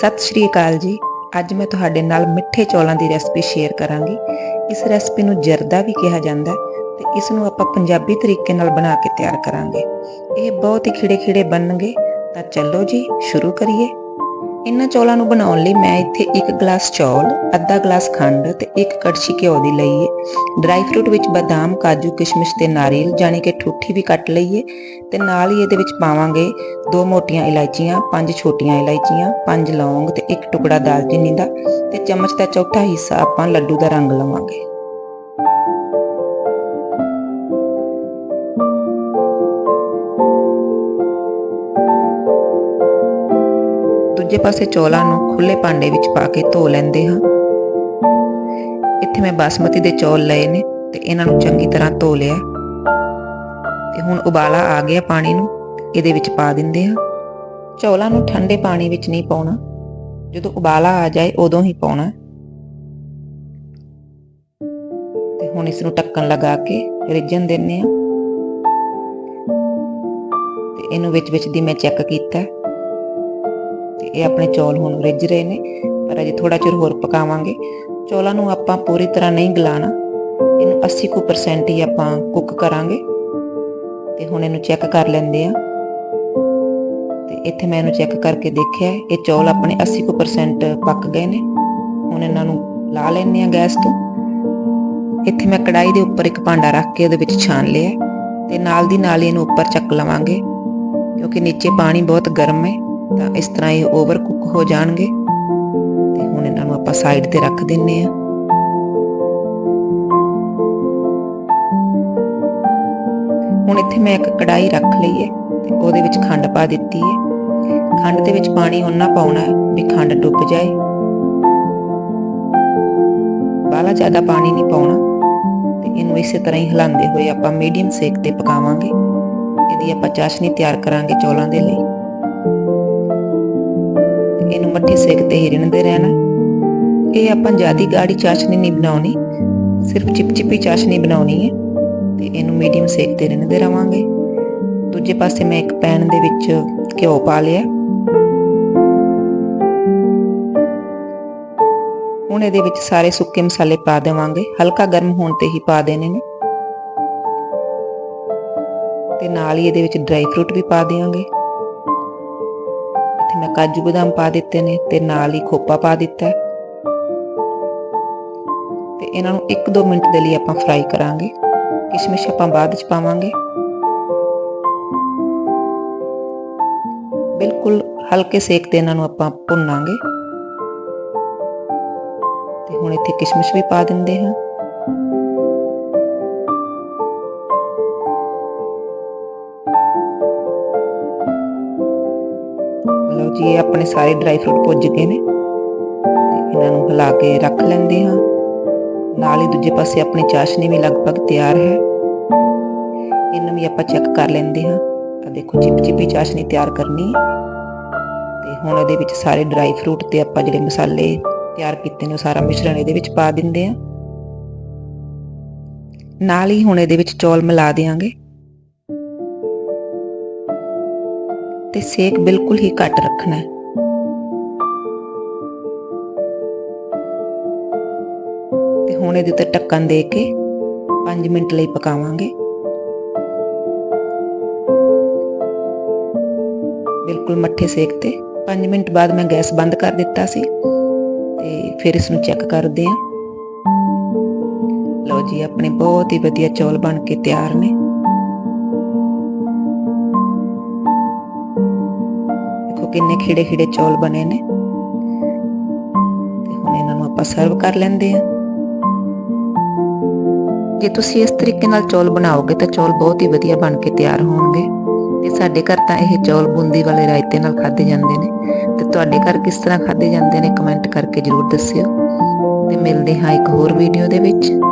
ਸਤਿ ਸ਼੍ਰੀ ਅਕਾਲ ਜੀ। ਅੱਜ ਮੈਂ ਤੁਹਾਡੇ ਨਾਲ ਮਿੱਠੇ ਚੌਲਾਂ ਦੀ ਰੈਸਪੀ ਸ਼ੇਅਰ ਕਰਾਂਗੀ। ਇਸ ਰੈਸਪੀ ਨੂੰ ਜਰਦਾ ਵੀ ਕਿਹਾ ਜਾਂਦਾ ਹੈ ਤੇ ਇਸ ਨੂੰ ਆਪਾਂ ਪੰਜਾਬੀ ਤਰੀਕੇ ਨਾਲ ਬਣਾ ਕੇ ਤਿਆਰ ਕਰਾਂਗੇ। ਇਹ ਬਹੁਤ ਹੀ ਖਿੜੇ ਖਿੜੇ ਬਣਨਗੇ। ਤਾਂ ਚੱਲੋ ਜੀ, ਸ਼ੁਰੂ ਕਰੀਏ। ਇਹਨਾਂ ਚੌਲਾਂ ਨੂੰ ਬਣਾਉਣ ਲਈ ਮੈਂ ਇੱਥੇ ਇੱਕ ਗਲਾਸ ਚੌਲ, ਅੱਧਾ ਗਲਾਸ ਖੰਡ ਤੇ ਇੱਕ ਕੜਛੀ ਘਿਓ ਦੀ ਲਈ ਡਰਾਈ ਫਰੂਟ ਵਿੱਚ ਬਦਾਮ, ਕਾਜੂ, ਕਿਸ਼ਮਿਸ਼ ਤੇ ਨਾਰੀਅਲ ਜਾਨੀ ਕਿ ਠੂਠੀ ਵੀ ਕੱਟ ਲਈਏ ਤੇ ਨਾਲ ਹੀ ਇਹਦੇ ਵਿੱਚ ਪਾਵਾਂਗੇ ਦੋ ਮੋਟੀਆਂ ਇਲਾਇਚੀਆਂ, ਪੰਜ ਛੋਟੀਆਂ ਇਲਾਇਚੀਆਂ, ਪੰਜ ਲੌਂਗ ਤੇ ਇੱਕ ਟੁਕੜਾ ਦਾਲਚੀਨੀ ਦਾ ਤੇ ਚਮਚ ਦਾ ਚੌਥਾ ਹਿੱਸਾ ਆਪਾਂ ਲੱਡੂ ਦਾ ਰੰਗ ਲਵਾਂਗੇ। ਦੂਜੇ ਪਾਸੇ ਚੌਲਾਂ ਨੂੰ ਖੁੱਲੇ ਭਾਂਡੇ ਵਿੱਚ ਪਾ ਕੇ ਧੋ ਲੈਂਦੇ ਹਾਂ। ਇੱਥੇ ਮੈਂ ਬਾਸਮਤੀ ਦੇ ਚੌਲ ਲਏ ਨੇ ਤੇ ਇਹਨਾਂ ਨੂੰ ਚੰਗੀ ਤਰ੍ਹਾਂ ਧੋ ਲਿਆ। ਤੇ ਹੁਣ ਉਬਾਲਾ ਆ ਗਿਆ ਪਾਣੀ ਨੂੰ, ਇਹਦੇ ਵਿੱਚ ਪਾ ਦਿੰਦੇ ਹਾਂ। ਚੌਲਾਂ ਨੂੰ ਠੰਡੇ ਪਾਣੀ ਵਿੱਚ ਨਹੀਂ ਪਾਉਣਾ। ਜਦੋਂ ਉਬਾਲਾ ਆ ਜਾਏ ਉਦੋਂ ਹੀ ਪਾਉਣਾ। ਤੇ ਹੁਣ ਇਸ ਨੂੰ ਢੱਕਣ ਲਗਾ ਕੇ ਰਿੱਝਣ ਦਿੰਨੇ ਆ ਤੇ ਇਹਨੂੰ ਵਿੱਚ ਵਿੱਚ ਦੀ ਮੈਂ ਚੈੱਕ ਕੀਤਾ। ਤੇ ਇਹ ਆਪਣੇ ਚੌਲ ਹੁਣ ਰਿੱਝ ਰਹੇ ਨੇ, ਪਰ ਅਜੇ ਥੋੜਾ ਚਿਰ ਹੋਰ ਪਕਾਵਾਂਗੇ। ਚੌਲਾਂ ਨੂੰ ਆਪਾਂ ਪੂਰੀ ਤਰ੍ਹਾਂ ਨਹੀਂ ਗਲਾਣਾ। ਇਹਨੂੰ 80% ਹੀ ਆਪਾਂ ਕੁੱਕ ਕਰਾਂਗੇ। ਤੇ ਹੁਣ ਇਹਨੂੰ ਚੈੱਕ ਕਰ ਲੈਂਦੇ ਆ ਤੇ ਇੱਥੇ ਮੈਂ ਇਹਨੂੰ ਚੈੱਕ ਕਰਕੇ ਦੇਖਿਆ, ਇਹ ਚੌਲ ਆਪਣੇ 80% ਪੱਕ ਗਏ ਨੇ। ਹੁਣ ਇਹਨਾਂ ਨੂੰ ਲਾ ਲੈਣੇ ਆ ਗੈਸ ਤੋਂ। ਇੱਥੇ ਮੈਂ ਕੜਾਈ ਦੇ ਉੱਪਰ ਇੱਕ ਭਾਂਡਾ ਰੱਖ ਕੇ ਉਹਦੇ ਵਿੱਚ ਛਾਣ ਲਿਆ ਤੇ ਨਾਲ ਦੀ ਨਾਲ ਇਹਨੂੰ ਉੱਪਰ ਚੱਕ ਲਵਾਂਗੇ। ਕਿਉਂਕਿ ਨੀਚੇ ਪਾਣੀ ਬਹੁਤ ਗਰਮ ਹੈ, ਤਾਂ ਇਸ ਤਰ੍ਹਾਂ ਇਹ ਓਵਰ ਕੁੱਕ ਹੋ ਜਾਣਗੇ। ਆਪਾਂ ਸਾਈਡ ਤੇ ਰੱਖ ਦਿੰਨੇ ਆ। ਹੁਣ ਇੱਥੇ ਮੈਂ ਇੱਕ ਕੜਾਈ ਰੱਖ ਲਈ ਹੈ ਤੇ ਉਹਦੇ ਵਿੱਚ ਖੰਡ ਪਾ ਦਿੱਤੀ ਹੈ ਖੰਡ ਦੇ ਵਿੱਚ ਪਾਣੀ ਉਹਨਾਂ ਪਾਉਣਾ ਹੈ ਵੀ ਖੰਡ ਡੁੱਬ ਜਾਏ। ਬਾਲਾ ਜ਼ਿਆਦਾ ਪਾਣੀ ਨਹੀਂ ਪਾਉਣਾ ਤੇ ਇਹਨੂੰ ਇਸੇ ਤਰ੍ਹਾਂ ਹੀ ਹਿਲਾਉਂਦੇ ਹੋਏ ਆਪਾਂ ਮੀਡੀਅਮ ਸੇਕ ਤੇ ਪਕਾਵਾਂਗੇ। ਇਹਦੀ ਆਪਾਂ ਚਾਸ਼ਨੀ ਤਿਆਰ ਕਰਾਂਗੇ ਚੌਲਾਂ ਦੇ ਲਈ। ਇਹਨੂੰ ਮੱਠੇ ਸੇਕ ਤੇ ਹੀ ਰਿੰਨਦੇ ਰਹਿਣਾ। ਇਹ ਆਪਾਂ ਜਿਆਦੀ ਗਾੜੀ ਚਾਸ਼ਨੀ ਨਹੀਂ ਬਣਾਉਣੀ, ਸਿਰਫ ਚਿਪਚਿਪੀ ਚਾਸ਼ਨੀ ਬਣਾਉਣੀ ਹੈ ਤੇ ਇਹਨੂੰ ਮੀਡੀਅਮ ਸੇਕ ਤੇ ਰਿੰਨਦੇ ਰਵਾਂਗੇ। ਦੂਜੇ ਪਾਸੇ ਮੈਂ ਇੱਕ ਪੈਨ ਦੇ ਵਿੱਚ ਘਿਓ ਪਾ ਲਿਆ। ਹੁਣ ਇਹਦੇ ਵਿੱਚ ਸਾਰੇ ਸੁੱਕੇ ਮਸਾਲੇ ਪਾ ਦੇਵਾਂਗੇ, ਹਲਕਾ ਗਰਮ ਹੋਣ ਤੇ ਹੀ ਪਾ ਦੇਣੇ ਨੇ। ਤੇ ਨਾਲ ਹੀ ਇਹਦੇ ਵਿੱਚ ਡਰਾਈ ਫਰੂਟ ਵੀ ਪਾ ਦੇਵਾਂਗੇ ਇੱਥੇ ਮੈਂ ਕਾਜੂ ਬਦਾਮ ਪਾ ਦਿੱਤੇ ਨੇ ਤੇ ਨਾਲ ਹੀ ਖੋਪਾ ਪਾ ਦਿੱਤਾ। ਹੈ ਇਹਨਾਂ ਨੂੰ 1-2 ਮਿੰਟ ਦੇ ਲਈ ਆਪਾਂ ਫਰਾਈ ਕਰਾਂਗੇ। ਕਿਸ਼ਮਿਸ਼ ਆਪਾਂ ਬਾਅਦ ਚ ਪਾਵਾਂਗੇ। ਬਿਲਕੁਲ ਹਲਕੇ ਸੇਕ ਤੇ ਇਹਨਾਂ ਨੂੰ ਆਪਾਂ ਭੁੰਨਾਂਗੇ। ਤੇ ਹੁਣ ਇੱਥੇ ਕਿਸ਼ਮਿਸ਼ ਵੀ ਪਾ ਦਿੰਦੇ ਹਾਂ। ਲਓ ਜੀ, ਇਹ ਆਪਣੇ ਸਾਰੇ ਡਰਾਈ ਫਰੂਟ ਭੁੱਜ ਗਏ ਨੇ। ਤੇ ਇਹਨਾਂ ਨੂੰ ਹਿਲਾ ਕੇ ਰੱਖ ਲੈਂਦੇ ਹਾਂ। ਨਾਲ ਹੀ ਦੂਜੇ ਪਾਸੇ ਆਪਣੀ ਚਾਸ਼ਨੀ ਵੀ ਲਗਭਗ ਤਿਆਰ ਹੈ। ਇਹਨੂੰ ਵੀ ਆਪਾਂ ਚੈੱਕ ਕਰ ਲੈਂਦੇ ਹਾਂ। ਆ ਦੇਖੋ, ਚਿਪਚਿਪੀ ਚਾਸ਼ਨੀ ਤਿਆਰ ਕਰਨੀ ਹੈ। ਤੇ ਹੁਣ ਇਹਦੇ ਵਿੱਚ ਸਾਰੇ ਡਰਾਈ ਫਰੂਟ ਤੇ ਆਪਾਂ ਜਿਹੜੇ ਮਸਾਲੇ ਤਿਆਰ ਕੀਤੇ ਨੇ, ਉਹ ਸਾਰਾ ਮਿਸ਼ਰਣ ਇਹਦੇ ਵਿੱਚ ਪਾ ਦਿੰਦੇ ਆ ਨਾਲ ਹੀ ਹੁਣ ਇਹਦੇ ਵਿੱਚ ਚੌਲ ਮਿਲਾ ਦੇਵਾਂਗੇ ਤੇ ਸੇਕ ਬਿਲਕੁਲ ਹੀ ਘੱਟ ਰੱਖਣਾ ਹੈ। ਹੁਣ ਇਹਦੇ ਉੱਤੇ ਢੱਕਣ ਦੇ ਕੇ 5 ਮਿੰਟ ਲਈ ਪਕਾਵਾਂਗੇ। ਬਿਲਕੁਲ ਮੱਠੇ ਸੇਕ ਤੇ। 5 ਮਿੰਟ ਬਾਅਦ ਮੈਂ ਗੈਸ ਬੰਦ ਕਰ ਦਿੱਤਾ ਸੀ ਤੇ ਫਿਰ ਇਸ ਨੂੰ ਚੈੱਕ ਕਰਦੇ ਹਾਂ। ਲਓ ਜੀ, ਆਪਣੇ ਬਹੁਤ ਹੀ ਵਧੀਆ ਚੌਲ ਬਣ ਕੇ ਤਿਆਰ ਨੇ। ਦੇਖੋ ਕਿੰਨੇ ਖਿੜੇ ਖਿੜੇ ਚੌਲ ਬਣੇ ਨੇ। ਤੇ ਹੁਣ ਇਹਨਾਂ ਨੂੰ ਆਪਾਂ ਸਰਵ ਕਰ ਲੈਂਦੇ ਹਾਂ। ਜੇ ਤੁਸੀਂ ਇਸ ਤਰੀਕੇ ਨਾਲ ਚੌਲ ਬਣਾਓਗੇ ਤਾਂ ਚੌਲ ਬਹੁਤ ਹੀ ਵਧੀਆ ਬਣ ਕੇ ਤਿਆਰ ਹੋਣਗੇ। ਤੇ ਸਾਡੇ ਘਰ ਤਾਂ ਇਹ ਚੌਲ ਬੂੰਦੀ ਵਾਲੇ ਰਾਇਤੇ ਨਾਲ ਖਾਦੇ ਜਾਂਦੇ ਨੇ। ਤੇ ਤੁਹਾਡੇ ਘਰ ਕਿਸ ਤਰ੍ਹਾਂ ਖਾਦੇ ਜਾਂਦੇ ਨੇ ਕਮੈਂਟ ਕਰਕੇ ਜਰੂਰ ਦੱਸਿਓ। ਤੇ ਮਿਲਦੇ ਹਾਂ ਇੱਕ ਹੋਰ ਵੀਡੀਓ ਦੇ ਵਿੱਚ।